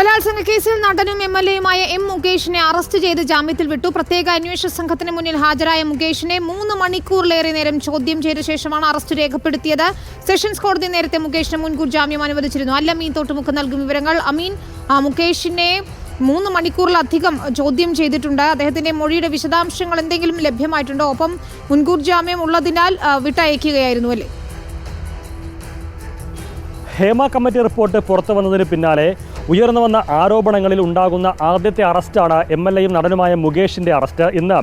ബലാത്സംഗ കേസിൽ നടനും എം എൽ എയുമായ എം മുകേഷിനെ അറസ്റ്റ് ചെയ്ത് ജാമ്യത്തിൽ വിട്ടു. പ്രത്യേക അന്വേഷണ സംഘത്തിന് മുന്നിൽ ഹാജരായ മുകേഷിനെ മൂന്ന് മണിക്കൂറിലേറെ നേരം ചോദ്യം ചെയ്ത ശേഷമാണ് അറസ്റ്റ് രേഖപ്പെടുത്തിയത്. സെഷൻസ് കോടതി നേരത്തെ മുകേഷിന് മുൻകൂർ ജാമ്യം അനുവദിച്ചിരുന്നു. അല്ല അമീൻ തൊട്ടുമുക്ക് നൽകും വിവരങ്ങൾ. അമീൻ മുകേഷിനെ മൂന്ന് മണിക്കൂറിലധികം ചോദ്യം ചെയ്തിട്ടുണ്ട്. അദ്ദേഹത്തിന്റെ മൊഴിയുടെ വിശദാംശങ്ങൾ എന്തെങ്കിലും ലഭ്യമായിട്ടുണ്ടോ? ഒപ്പം മുൻകൂർ ജാമ്യം ഉള്ളതിനാൽ വിട്ടയക്കുകയായിരുന്നു അല്ലേ? ഹേമ കമ്മിറ്റി റിപ്പോർട്ട് പുറത്തു വന്നതിന് പിന്നാലെ ഉയർന്നു വന്ന ആരോപണങ്ങളിൽ ഉണ്ടാകുന്ന ആദ്യത്തെ അറസ്റ്റാണ് എം എൽ എയും നടനുമായ മുകേഷിന്റെ അറസ്റ്റ്. ഇന്ന്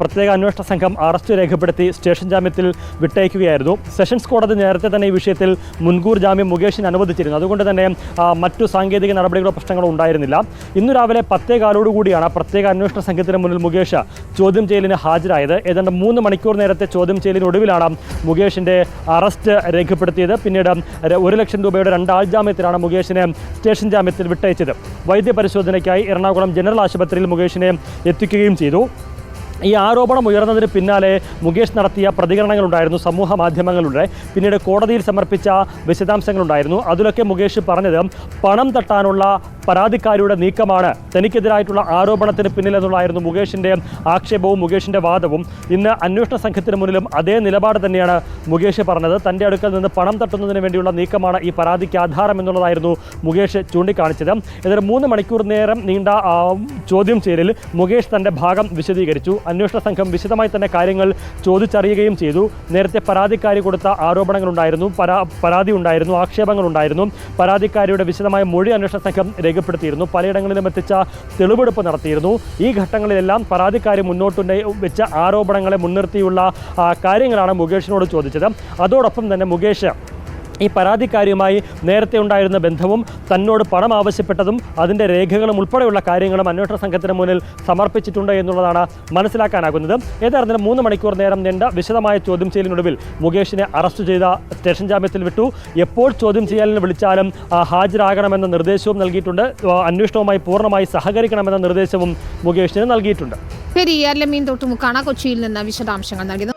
പ്രത്യേക അന്വേഷണ സംഘം അറസ്റ്റ് രേഖപ്പെടുത്തി സ്റ്റേഷൻ ജാമ്യത്തിൽ വിട്ടയക്കുകയായിരുന്നു. സെഷൻസ് കോടതി നേരത്തെ തന്നെ ഈ വിഷയത്തിൽ മുൻകൂർ ജാമ്യം മുകേഷിന് അനുവദിച്ചിരുന്നു. അതുകൊണ്ട് തന്നെ മറ്റു സാങ്കേതിക നടപടികളോ പ്രശ്നങ്ങളോ ഉണ്ടായിരുന്നില്ല. ഇന്ന് രാവിലെ പത്തേകാലോടുകൂടിയാണ് പ്രത്യേക അന്വേഷണ സംഘത്തിന് മുന്നിൽ മുകേഷ് ചോദ്യം ചെയ്യലിന് ഹാജരായത്. ഏതാണ്ട് മൂന്ന് മണിക്കൂർ നേരത്തെ ചോദ്യം ചെയ്യലിനൊടുവിലാണ് മുകേഷിന്റെ അറസ്റ്റ് രേഖപ്പെടുത്തിയത്. പിന്നീട് ഒരു ലക്ഷം രൂപയുടെ രണ്ടാൾ ജാമ്യത്തിലാണ് മുകേഷിനെ സ്റ്റേഷൻ ജാമ്യത്തിൽ വിട്ടയച്ചത്. വൈദ്യപരിശോധനയ്ക്കായി എറണാകുളം ജനറൽ ആശുപത്രിയിൽ മുകേഷിനെ എത്തിക്കുകയും ചെയ്തു. ഈ ആരോപണം ഉയർന്നതിന് പിന്നാലെ മുകേഷ് നടത്തിയ പ്രതികരണങ്ങളുണ്ടായിരുന്നു സമൂഹ മാധ്യമങ്ങളുടെ പിന്നീട് കോടതിയിൽ സമർപ്പിച്ച വിശദാംശങ്ങളുണ്ടായിരുന്നു. അതിലൊക്കെ മുകേഷ് പറഞ്ഞത് പണം തട്ടാനുള്ള പരാതിക്കാരിയുടെ നീക്കമാണ്. തനിക്കെതിരായിട്ടുള്ള ആരോപണത്തിന് പിന്നിലെന്നുള്ളതായിരുന്നു മുകേഷിന്റെ ആക്ഷേപവും മുകേഷിന്റെ വാദവും. ഇന്ന് അന്വേഷണ സംഘത്തിന് മുന്നിലും അതേ നിലപാട് തന്നെയാണ് മുകേഷ് പറഞ്ഞത്. തന്റെ അടുക്കൽ നിന്ന് പണം തട്ടുന്നതിന് വേണ്ടിയുള്ള നീക്കമാണ് ഈ പരാതിക്ക് ആധാരം എന്നുള്ളതായിരുന്നു മുകേഷ് ചൂണ്ടിക്കാണിച്ചത്. ഏതായാലും മൂന്ന് മണിക്കൂർ നേരം നീണ്ട ചോദ്യം ചെയ്യലിൽ മുകേഷ് തന്റെ ഭാഗം വിശദീകരിച്ചു. അന്വേഷണ സംഘം വിശദമായി തന്നെ കാര്യങ്ങൾ ചോദിച്ചറിയുകയും ചെയ്തു. നേരത്തെ പരാതിക്കാരി കൊടുത്ത ആരോപണങ്ങളുണ്ടായിരുന്നു. പരാ പരാതി ഉണ്ടായിരുന്നു ആക്ഷേപങ്ങളുണ്ടായിരുന്നു. പരാതിക്കാരിയുടെ വിശദമായ മൊഴി അന്വേഷണ സംഘം രേഖപ്പെടുത്തിയിരുന്നു. പലയിടങ്ങളിലും എത്തിച്ച തെളിവെടുപ്പ് നടത്തിയിരുന്നു. ഈ ഘട്ടങ്ങളിലെല്ലാം പരാതിക്കാരി മുന്നോട്ട് വെച്ച ആരോപണങ്ങളെ മുൻനിർത്തിയുള്ള കാര്യങ്ങളാണ് മുകേഷിനോട് ചോദിച്ചത്. അതോടൊപ്പം തന്നെ മുകേഷ് ഈ പരാതിക്കാരിയുമായി നേരത്തെ ഉണ്ടായിരുന്ന ബന്ധവും തന്നോട് പണം ആവശ്യപ്പെട്ടതും അതിന്റെ രേഖകളും ഉൾപ്പെടെയുള്ള കാര്യങ്ങളും അന്വേഷണ സംഘത്തിന് മുന്നിൽ സമർപ്പിച്ചിട്ടുണ്ട് എന്നുള്ളതാണ് മനസ്സിലാക്കാനാകുന്നത്. ഏതായിരുന്നാലും മൂന്ന് മണിക്കൂർ നേരം നീണ്ട വിശദമായ ചോദ്യം ചെയ്യലിനൊടുവിൽ മുകേഷിനെ അറസ്റ്റ് ചെയ്ത സ്റ്റേഷൻ ജാമ്യത്തിൽ വിട്ടു. എപ്പോൾ ചോദ്യം ചെയ്യലിന് വിളിച്ചാലും ഹാജരാകണമെന്ന നിർദ്ദേശവും നൽകിയിട്ടുണ്ട്. അന്വേഷണവുമായി പൂർണമായി സഹകരിക്കണമെന്ന നിർദ്ദേശവും മുകേഷിന് നൽകിയിട്ടുണ്ട്. ശരി കൊച്ചിയിൽ നിന്ന് വിശദാംശങ്ങൾ നൽകിയത്.